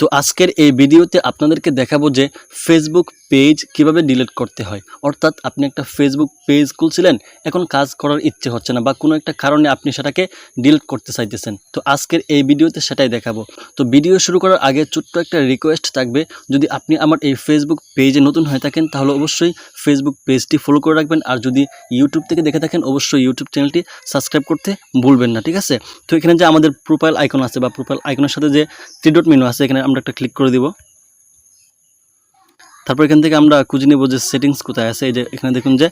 তো আজকের এই ভিডিওতে আপনাদেরকে দেখাবো যে ফেসবুক পেজ কীভাবে ডিলিট করতে হয়? অর্থাৎ আপনি একটা ফেসবুক পেজ খুলছিলেন, এখন কাজ করার ইচ্ছে হচ্ছে না বা কোনো একটা কারণে আপনি সেটাকে ডিলিট করতে চাইতেছেন। তো আজকের এই ভিডিওতে সেটাই দেখাবো। তো ভিডিও শুরু করার আগে ছোট্ট একটা রিকোয়েস্ট থাকবে, যদি আপনি আমার এই ফেসবুক পেজে নতুন হয়ে থাকেন, তাহলে অবশ্যই ফেসবুক পেজটি ফলো করে রাখবেন, আর যদি ইউটিউব থেকে দেখে থাকেন, অবশ্যই ইউটিউব চ্যানেলটি সাবস্ক্রাইব করতে ভুলবেন না, ঠিক আছে? তো এখানে যে আমাদের প্রোফাইল আইকন আছে, বা প্রোফাইল আইকনের সাথে যে থ্রি ডট মেনু আছে, এখানে আমরা একটা ক্লিক করে দিব। তারপর এখান থেকে আমরা খুঁজে নেব যে সেটিংস কোথায় আছে। এই যে এখানে দেখুন যে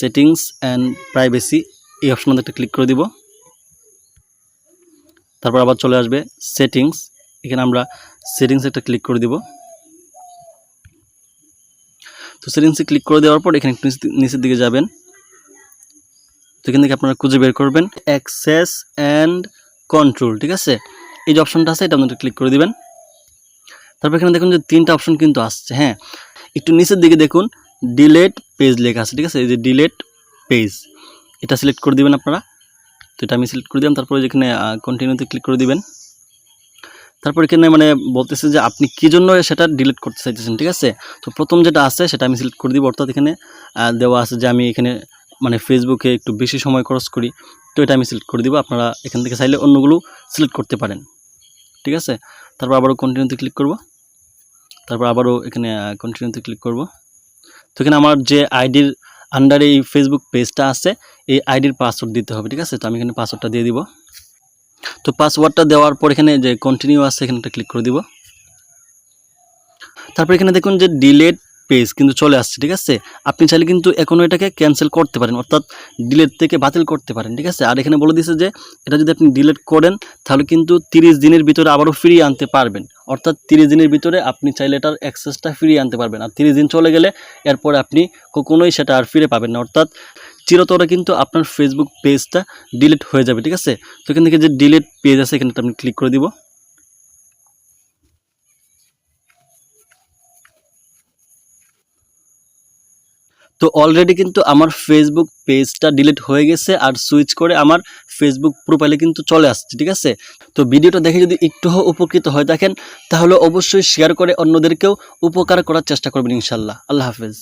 সেটিংস অ্যান্ড প্রাইভেসি এই অপশনে একটা ক্লিক করে দিব। তারপর আবার চলে আসবে সেটিংস এখানে আমরা সেটিংস একটা ক্লিক করে দিব। তো সেটিংসে ক্লিক করে দেওয়ার পর এখানে নিচের দিকে যাবেন। তো এখান থেকে আপনারা খুঁজে বের করবেন অ্যাক্সেস অ্যান্ড কন্ট্রোল ঠিক আছে? এই যে অপশনটা আছে, এটা আপনারা ক্লিক করে দিবেন। তারপর এখানে দেখুন যে তিনটা অপশন কিন্তু আসছে হ্যাঁ। একটু নিচের দিকে দেখুন ডিলেট পেজ লেখা আছে, ঠিক আছে? এই যে ডিলেট পেজ এটা সিলেক্ট করে দিবেন আপনারা। তো এটা আমি সিলেক্ট করে দিলাম, তারপরে যেখানে কন্টিনিউতে ক্লিক করে দিবেন। তারপর এখানে মানে বলতেছে যে আপনি কী জন্য সেটা ডিলিট করতে চাইতেছেন, ঠিক আছে? তো প্রথম যেটা আছে, সেটা আমি সিলেক্ট করে দিব, অর্থাৎ এখানে দেওয়া আছে যে আমি এখানে মানে ফেসবুকে একটু বেশি সময় খরচ করি। তো এটা আমি সিলেক্ট করে দিব, আপনারা এখান থেকে চাইলে অন্যগুলো সিলেক্ট করতে পারেন, ঠিক আছে? তারপর আবারও কন্টিনিউতে ক্লিক করব। তারপর আবারও এখানে কন্টিনিউতে ক্লিক করব। তো এখানে আমার যে আইডির আন্ডারে এই ফেসবুক পেজটা আছে, এই আইডির পাসওয়ার্ড দিতে হবে, ঠিক আছে? তো আমি এখানে পাসওয়ার্ডটা দিয়ে দিব। তো পাসওয়ার্ডটা দেওয়ার পর এখানে যে কন্টিনিউ আছে, এখানে একটা ক্লিক করে দিব। তারপর এখানে দেখুন যে ডিলেট পেজ কিন্তু চলে আসছে, ঠিক আছে? আপনি চাইলে কিন্তু এখনও এটাকে ক্যান্সেল করতে পারেন, অর্থাৎ ডিলেট থেকে বাতিল করতে পারেন, ঠিক আছে? আর এখানে বলে দিয়েছে যে, এটা যদি আপনি ডিলেট করেন, তাহলে কিন্তু তিরিশ দিনের ভিতরে আবারও ফিরিয়ে আনতে পারবেন। অর্থাৎ তিরিশ দিনের ভিতরে আপনি চাইলে এটার অ্যাক্সেসটা ফিরিয়ে আনতে পারবেন। আর তিরিশ দিন চলে গেলে এরপর আপনি কখনোই সেটা আর ফিরে পাবেন না। অর্থাৎ চিরতরে কিন্তু আপনার ফেসবুক পেজটা ডিলিট হয়ে যাবে, ঠিক আছে? তো এখান থেকে যে ডিলিট পেজ আছে, এখানে আপনি ক্লিক করে দিব। তো অলরেডি কিন্তু আমার ফেসবুক পেজটা ডিলিট হয়ে গেছে আর সুইচ করে আমার ফেসবুক প্রোফাইলে কিন্তু চলে আসছে, ঠিক আছে? তো ভিডিওটা দেখে যদি একটু উপকৃত হয়ে থাকেন, তাহলে অবশ্যই শেয়ার করে অন্যদেরকেও উপকার করার চেষ্টা করবেন ইনশাল্লাহ আল্লাহ হাফেজ।